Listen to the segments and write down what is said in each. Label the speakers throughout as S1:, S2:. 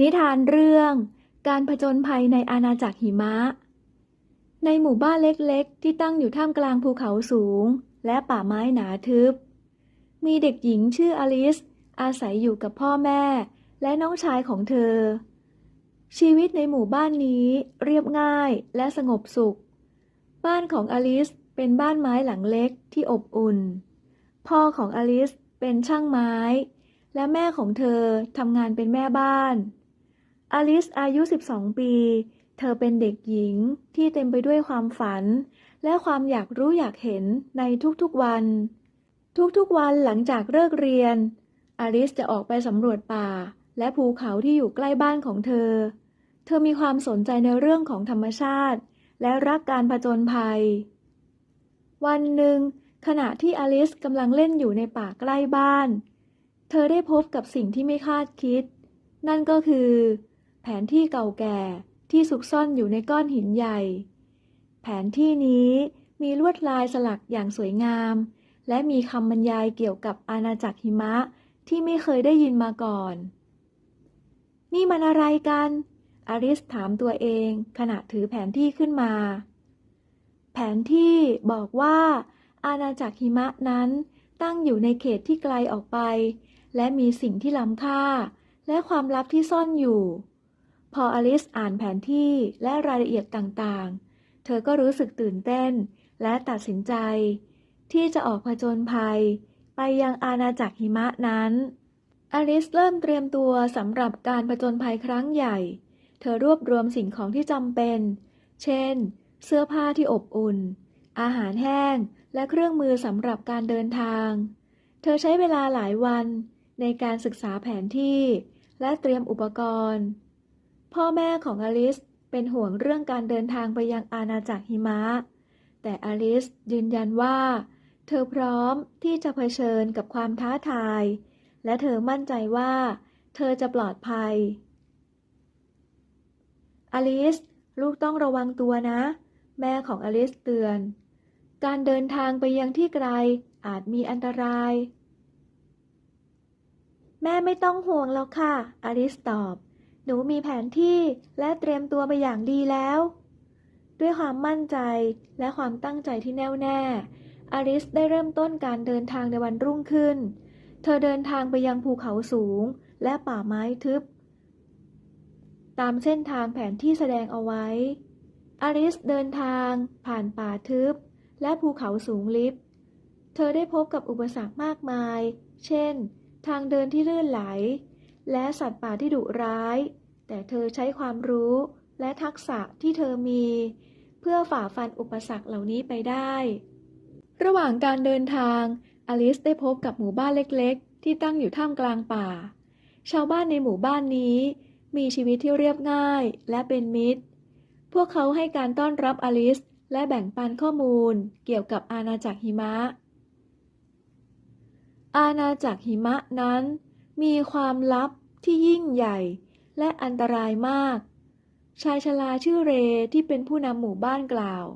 S1: นิทานเรื่องการผจญภัยในอาณาจักรหิมะ ในหมู่บ้านเล็กๆ ที่ตั้งอยู่ท่ามกลางภูเขาสูง และป่าไม้หนาทึบ มีเด็กหญิงชื่ออลิส อาศัยอยู่กับพ่อแม่ และน้องชายของเธอ ชีวิตในหมู่บ้านนี้เรียบง่ายและสงบสุข บ้านของอลิสเป็นบ้านไม้หลังเล็กที่อบอุ่น พ่อของอลิสเป็นช่างไม้ และแม่ของเธอทำงานเป็นแม่บ้าน อลิสอายุ 12 ปี เธอเป็นเด็กหญิงที่เต็มไปด้วยความฝัน และความอยากรู้อยากเห็นในทุกๆวัน ทุกๆวันหลังจากเลิกเรียน อลิสจะออกไปสำรวจป่า และภูเขาที่อยู่ใกล้บ้านของเธอ เธอมีความสนใจในเรื่องของธรรมชาติ และรักการผจญภัย วันหนึ่ง ขณะที่อลิสกำลังเล่นอยู่ในป่าใกล้บ้าน เธอได้พบกับสิ่งที่ไม่คาดคิด นั่นก็คือ แผนที่เก่าแก่ที่ซุกซ่อนอยู่ในก้อนหินใหญ่ แผนที่นี้มีลวดลายสลักอย่างสวยงาม และมีคำบรรยายเกี่ยวกับอาณาจักรหิมะที่ไม่เคยได้ยินมาก่อน นี่มันอะไรกันอลิสถามตัวเองขณะถือแผนที่ขึ้นมา แผนที่บอกว่า อาณาจักรหิมะนั้นตั้งอยู่ในเขตที่ไกลออกไป และมีสิ่งที่ล้ำค่า และความลับที่ซ่อนอยู่ พออลิสอ่านแผนที่และรายละเอียดต่างๆ เธอก็รู้สึกตื่นเต้นและตัดสินใจ ที่จะออกผจญภัย ไปยังอาณาจักรหิมะนั้น อลิสเริ่มเตรียมตัวสำหรับการผจญภัยครั้งใหญ่ เธอรวบรวมสิ่งของที่จำเป็น เช่น เสื้อผ้าที่อบอุ่น อาหารแห้ง และเครื่องมือสำหรับการเดินทาง เธอใช้เวลาหลายวันในการศึกษาแผนที่ และเตรียมอุปกรณ์ พ่อแม่ของอลิสเป็นห่วงเรื่องการเดินทางไปยังอาณาจักรหิมะ แต่อลิสยืนยันว่า เธอพร้อมที่จะเผชิญกับความท้าทาย และเธอมั่นใจว่า เธอจะปลอดภัย อลิส ลูกต้องระวังตัวนะ แม่ของอลิสเตือน การเดินทางไปยังที่ไกลอาจมีอันตราย แม่ไม่ต้องห่วงแล้วค่ะ อลิสตอบ หนูมีแผนที่และเตรียมตัวไปอย่างดีแล้ว ด้วยความมั่นใจและความตั้งใจที่แน่วแน่อลิสได้เริ่มต้นการเดินทางในวันรุ่งขึ้น เธอเดินทางไปยังภูเขาสูงและป่าไม้ทึบ ตามเส้นทางแผนที่แสดงเอาไว้อลิสเดินทาง ผ่านป่าทึบ และภูเขาสูงลิบ เธอได้พบกับอุปสรรคมากมาย เช่น ทางเดินที่ลื่นไหล และสัตว์ป่าที่ดุร้าย แต่เธอใช้ความรู้และทักษะที่เธอมี เพื่อฝ่าฟันอุปสรรคเหล่านี้ไปได้ ระหว่างการเดินทาง อลิสได้พบกับหมู่บ้านเล็กๆ ที่ตั้งอยู่ท่ามกลางป่า ชาวบ้านในหมู่บ้านนี้ มีชีวิตที่เรียบง่ายและเป็นมิตร พวกเขาให้การต้อนรับอลิสและแบ่งปันข้อมูลเกี่ยวกับอาณาจักรหิมะ อาณาจักรหิมะนั้น มีความลับที่ยิ่งใหญ่และอันตรายมาก ชายชราชื่อเรที่เป็นผู้นำหมู่บ้านกล่าว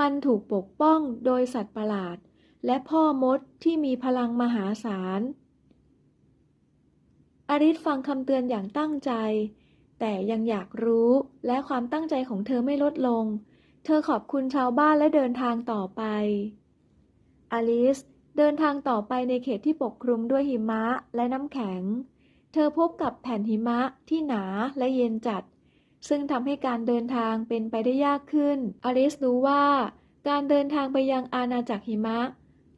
S1: มันถูกปกป้องโดยสัตว์ประหลาด และพ่อมดที่มีพลังมหาศาล อริสฟังคำเตือนอย่างตั้งใจ แต่ยังอยากรู้และความตั้งใจของเธอไม่ลดลง เธอขอบคุณชาวบ้านและเดินทางต่อไป อลิส เดินทางต่อไปในเขตที่ปกคลุมด้วยหิมะและน้ำแข็ง เธอพบกับแผ่นหิมะที่หนาและเย็นจัด ซึ่งทำให้การเดินทางเป็นไปได้ยากขึ้น อลิสรู้ว่า การเดินทางไปยังอาณาจักรหิมะ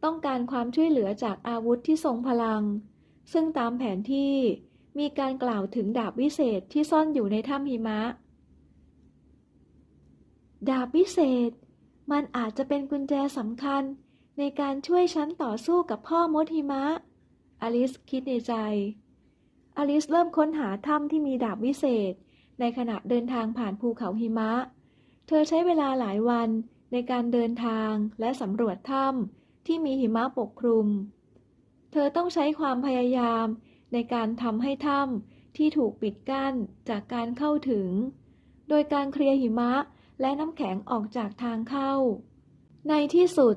S1: ต้องการความช่วยเหลือจากอาวุธที่ทรงพลัง ซึ่งตามแผนที่มีการกล่าวถึงดาบวิเศษที่ซ่อนอยู่ในถ้ำหิมะ ดาบวิเศษ มันอาจจะเป็นกุญแจสำคัญ ในการช่วยฉันต่อสู้กับพ่อมดหิมะ อลิสคิดในใจ อลิสเริ่มค้นหาถ้ำที่มีดาบวิเศษ ในขณะเดินทางผ่านภูเขาหิมะ เธอใช้เวลาหลายวันในการเดินทางและสำรวจถ้ำที่มีหิมะปกคลุม เธอต้องใช้ความพยายามในการทำให้ถ้ำที่ถูกปิดกั้นจากการเข้าถึง โดยการเคลียร์หิมะและน้ำแข็งออกจากทางเข้า ในที่สุด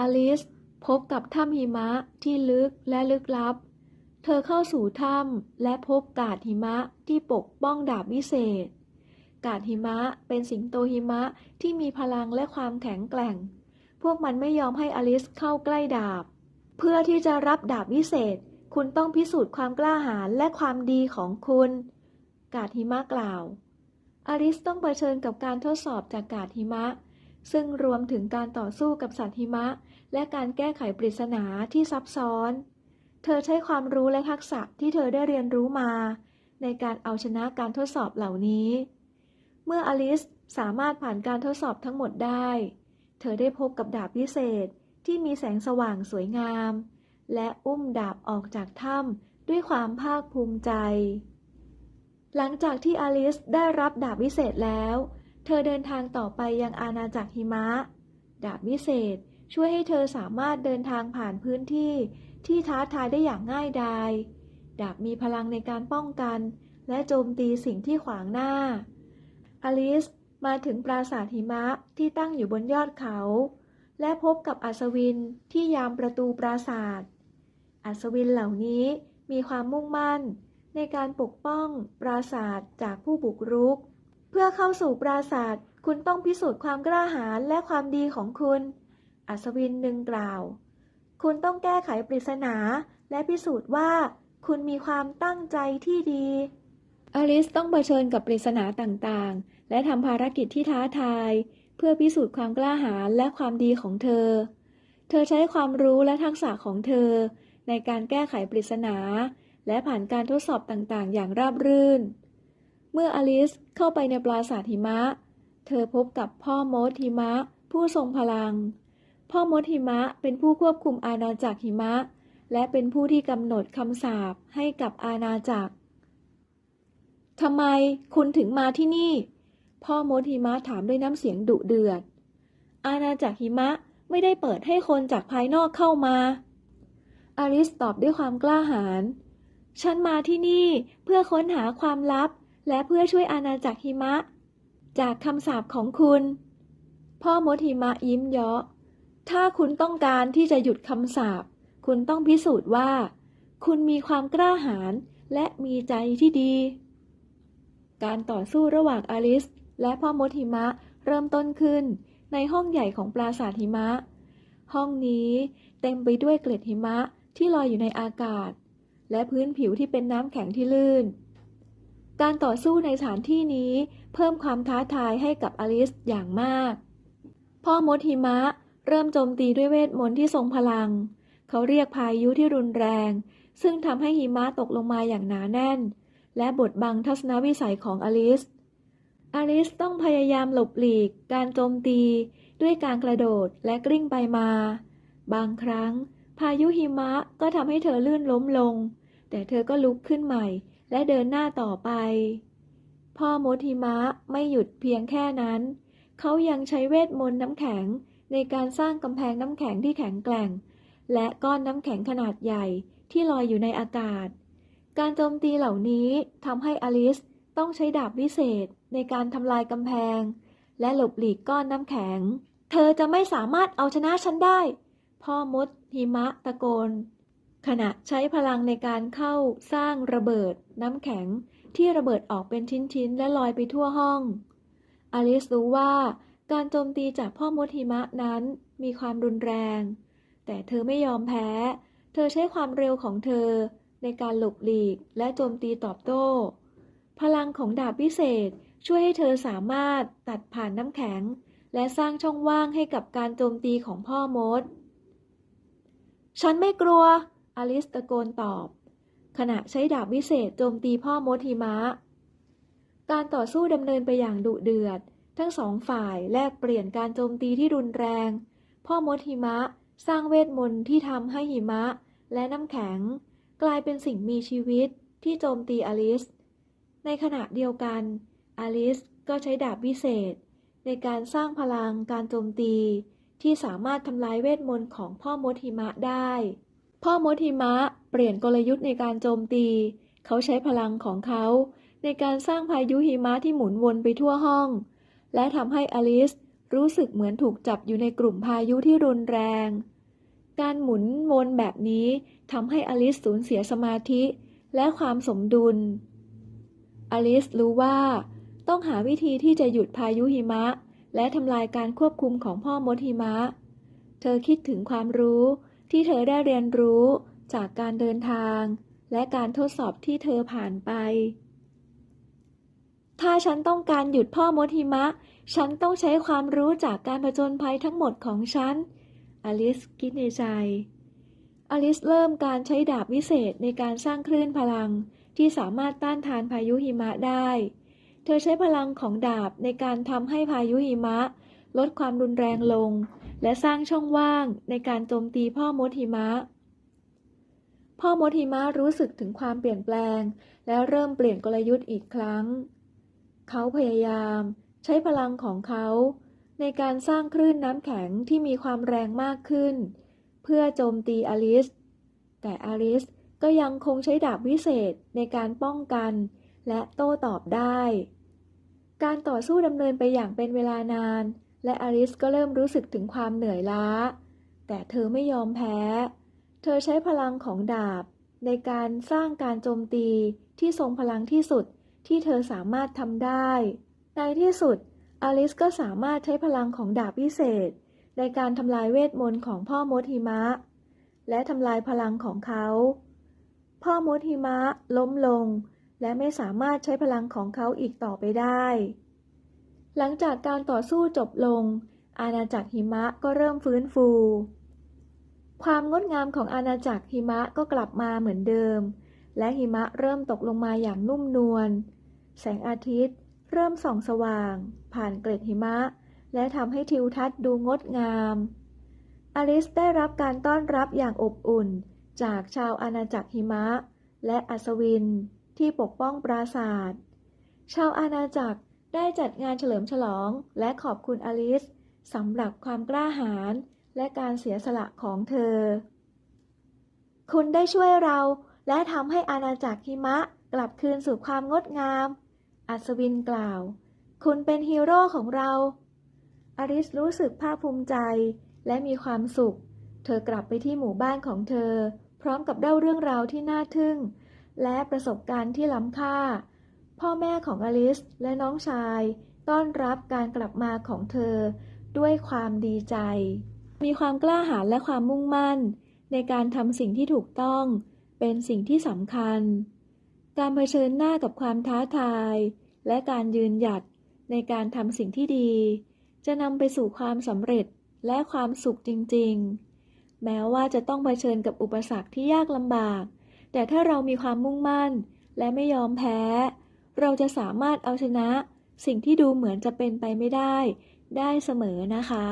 S1: อลิสพบกับถ้ำหิมะที่ลึกและลึกลับ เธอเข้าสู่ถ้ำและพบกาดหิมะที่ปกป้องดาบวิเศษ กาดหิมะเป็นสิงโตหิมะที่มีพลังและความแข็งแกร่ง พวกมันไม่ยอมให้อลิสเข้าใกล้ดาบ เพื่อที่จะรับดาบวิเศษ คุณต้องพิสูจน์ความกล้าหาญและความดีของคุณ กาดหิมะกล่าว อลิสต้องเผชิญกับการทดสอบจากกาดหิมะ ซึ่งรวมถึงการต่อสู้กับสัตว์หิมะ และการแก้ไขปริศนาที่ซับซ้อน เธอใช้ความรู้และทักษะที่เธอได้เรียนรู้มา ในการเอาชนะการทดสอบเหล่านี้ เมื่ออลิสสามารถผ่านการทดสอบทั้งหมดได้ เธอได้พบกับดาบพิเศษที่มีแสงสว่างสวยงาม และอุ้มดาบออกจากถ้ำด้วยความภาคภูมิใจ หลังจากที่อลิสได้รับดาบวิเศษแล้ว ธอเดินทางต่อไปยังอาณาจักรหิมะ ดาบวิเศษช่วยให้เธอสามารถเดินทางผ่านพื้นที่ที่ท้าทายได้อย่างง่ายดาย ดาบมีพลังในการป้องกัน และโจมตีสิ่งที่ขวางหน้า อลิสมาถึงปราสาทหิมะที่ตั้งอยู่บนยอดเขา และพบกับอัศวินที่ยามประตูปราสาท อัศวินเหล่านี้มีความมุ่งมั่น ในการปกป้องปราสาทจากผู้บุกรุก เพื่อเข้าสู่ปราสาทคุณต้องพิสูจน์ความกล้าหาญและความดีของคุณ อัศวินหนึ่งกล่าว คุณต้องแก้ไขปริศนา และพิสูจน์ว่า คุณมีความตั้งใจที่ดี อลิสต้องเผชิญกับปริศนาต่างๆ และทำภารกิจที่ท้าทาย เพื่อพิสูจน์ความกล้าหาญและความดีของเธอ เธอใช้ความรู้และทักษะของเธอ ในการแก้ไขปริศนา และผ่านการทดสอบต่างๆ อย่างราบรื่น เมื่ออลิสเข้าไปในปราสาทหิมะ เธอพบกับพ่อมดหิมะ ผู้ทรงพลัง พ่อมดหิมะเป็นผู้ควบคุมอาณาจักรหิมะ และเป็นผู้ที่กำหนดคำสาปให้กับอาณาจักรทำไมคุณถึงมาที่นี่ พ่อมดหิมะถามด้วยน้ำเสียงดุเดือด อาณาจักรหิมะไม่ได้เปิดให้คนจากภายนอกเข้ามาอลิสตอบด้วยความกล้าหาญ ฉันมาที่นี่เพื่อค้นหาความลับ และเพื่อช่วยอาณาจักรหิมะ จากคำสาปของคุณ พ่อมดหิมะยิ้มเยาะ ถ้าคุณต้องการที่จะหยุดคำสาปคุณต้องพิสูจน์ว่า คุณมีความกล้าหาญและมีใจที่ดี การต่อสู้ระหว่างอลิส และพ่อมดหิมะเริ่มต้นขึ้นในห้องใหญ่ของปราสาทหิมะ ห้องนี้เต็มไปด้วยเกล็ดหิมะที่ลอยอยู่ในอากาศ และพื้นผิวที่เป็นน้ำแข็งที่ลื่น การต่อสู้ในสถานที่นี้เพิ่มความท้าทายให้กับอลิสอย่างมาก พ่อมดหิมะเริ่มโจมตีด้วยเวทมนต์ที่ทรงพลัง เขาเรียกพายุที่รุนแรง ซึ่งทำให้หิมะตกลงมาอย่างหนาแน่น และบดบังทัศนวิสัยของอลิส อลิสต้องพยายามหลบหลีก การโจมตีด้วยการกระโดดและกลิ้งไปมา บางครั้ง พายุหิมะก็ทำให้เธอลื่นล้มลง แต่เธอก็ลุกขึ้นใหม่ และเดินหน้าต่อไป พ่อมดหิมะไม่หยุดเพียงแค่นั้น เขายังใช้เวทมนต์น้ำแข็งในการสร้างกำแพงน้ำแข็งที่แข็งแกร่ง และก้อนน้ำแข็งขนาดใหญ่ที่ลอยอยู่ในอากาศ การโจมตีเหล่านี้ทำให้อลิสต้องใช้ดาบวิเศษในการทำลายกำแพง และหลบหลีกก้อนน้ำแข็ง เธอจะไม่สามารถเอาชนะฉันได้ พ่อมดหิมะตะโกน ขณะใช้พลังในการเข้าสร้างระเบิดน้ำแข็งที่ระเบิดออกเป็นชิ้น ๆ และลอยไปทั่วห้อง อลิสรู้ว่าการโจมตีจากพ่อมดหิมะนั้นมีความรุนแรง แต่เธอไม่ยอมแพ้ เธอใช้ความเร็วของเธอในการหลบหลีกและโจมตีตอบโต้ พลังของดาบพิเศษช่วยให้เธอสามารถตัดผ่านน้ำแข็ง และสร้างช่องว่างให้กับการโจมตีของพ่อมด ฉันไม่กลัว อลิสตะโกนตอบ ขณะใช้ดาบวิเศษโจมตีพ่อมดหิมะ การต่อสู้ดำเนินไปอย่างดุเดือด ทั้งสองฝ่ายแลกเปลี่ยนการโจมตีที่รุนแรง พ่อมดหิมะสร้างเวทมนต์ที่ทำให้หิมะ และน้ำแข็ง กลายเป็นสิ่งมีชีวิตที่โจมตีอลิส ในขณะเดียวกัน อลิสก็ใช้ดาบวิเศษ ในการสร้างพลังการโจมตีที่สามารถทำลายเวทมนต์ของพ่อมดหิมะได้ พ่อมดหิมะเปลี่ยนกลยุทธ์ในการโจมตี เขาใช้พลังของเขา ในการสร้างพายุหิมะที่หมุนวนไปทั่วห้อง และทำให้อลิสรู้สึกเหมือนถูกจับอยู่ในกลุ่มพายุที่รุนแรง การหมุนวนแบบนี้ทำให้อลิสสูญเสียสมาธิและความสมดุล อลิสรู้ว่า ต้องหาวิธีที่จะหยุดพายุหิมะ และทำลายการควบคุมของพ่อมดหิมะ เธอคิดถึงความรู้ ที่เธอได้เรียนรู้จากการเดินทาง และการทดสอบที่เธอผ่านไป ถ้าฉันต้องการหยุดพ่อมดหิมะ ฉันต้องใช้ความรู้จากการผจญภัยทั้งหมดของฉัน อลิสคิดในใจ อลิสเริ่มการใช้ดาบวิเศษในการสร้างคลื่นพลังที่สามารถต้านทานพายุหิมะได้ เธอใช้พลังของดาบในการทำให้พายุหิมะ ลดความรุนแรงลง และสร้างช่องว่างในการโจมตีพ่อมดหิมะ พ่อมดหิมะรู้สึกถึงความเปลี่ยนแปลง และเริ่มเปลี่ยนกลยุทธ์อีกครั้ง เขาพยายามใช้พลังของเขา ในการสร้างคลื่นน้ำแข็งที่มีความแรงมากขึ้น เพื่อโจมตีอลิส แต่อลิสก็ยังคงใช้ดาบวิเศษในการป้องกันและโต้ตอบได้ การต่อสู้ดำเนินไปอย่างเป็นเวลานาน และอลิสก็เริ่มรู้สึกถึงความเหนื่อยล้า แต่เธอไม่ยอมแพ้ เธอใช้พลังของดาบ ในการสร้างการโจมตีที่ทรงพลังที่สุดที่เธอสามารถทำได้ ในที่สุด อลิสก็สามารถใช้พลังของดาบพิเศษ ในการทำลายเวทมนต์ของพ่อมดหิมะ และทำลายพลังของเขา พ่อมดหิมะล้มลง และไม่สามารถใช้พลังของเขาอีกต่อไปได้ หลังจากการต่อสู้จบลง อาณาจักรหิมะก็เริ่มฟื้นฟู ความงดงามของอาณาจักรหิมะก็กลับมาเหมือนเดิม และหิมะเริ่มตกลงมาอย่างนุ่มนวล แสงอาทิตย์ เริ่มส่องสว่าง ผ่านเกล็ดหิมะ และทำให้ทิวทัศน์ดูงดงาม อลิสได้รับการต้อนรับอย่างอบอุ่น จากชาวอาณาจักรหิมะ และอัศวินที่ปกป้องปราสาทชาวอาณาจักร ได้จัดงานเฉลิมฉลองและขอบคุณอลิสสำหรับความกล้าหาญและการเสียสละของเธอ คุณได้ช่วยเราและทำให้อาณาจักรหิมะกลับคืนสู่ความงดงาม อัศวินกล่าว คุณเป็นฮีโร่ของเราอลิสรู้สึกภาคภูมิใจและมีความสุข เธอกลับไปที่หมู่บ้านของเธอ พร้อมกับเล่าเรื่องราวที่น่าทึ่ง และประสบการณ์ที่ล้ำค่า พ่อแม่ของอลิสและน้องชาย ต้อนรับการกลับมาของเธอ ด้วยความดีใจ มีความกล้าหาญและความมุ่งมั่น ในการทำสิ่งที่ถูกต้อง เป็นสิ่งที่สำคัญ การเผชิญหน้ากับความท้าทาย และการยืนหยัดในการทำสิ่งที่ดี จะนำไปสู่ความสำเร็จและความสุขจริง ๆ แม้ว่าจะต้องเผชิญกับอุปสรรคที่ยากลำบาก แต่ถ้าเรามีความมุ่งมั่น และไม่ยอมแพ้ เราจะสามารถเอาชนะ สิ่งที่ดูเหมือนจะเป็นไปไม่ได้ ได้เสมอนะคะ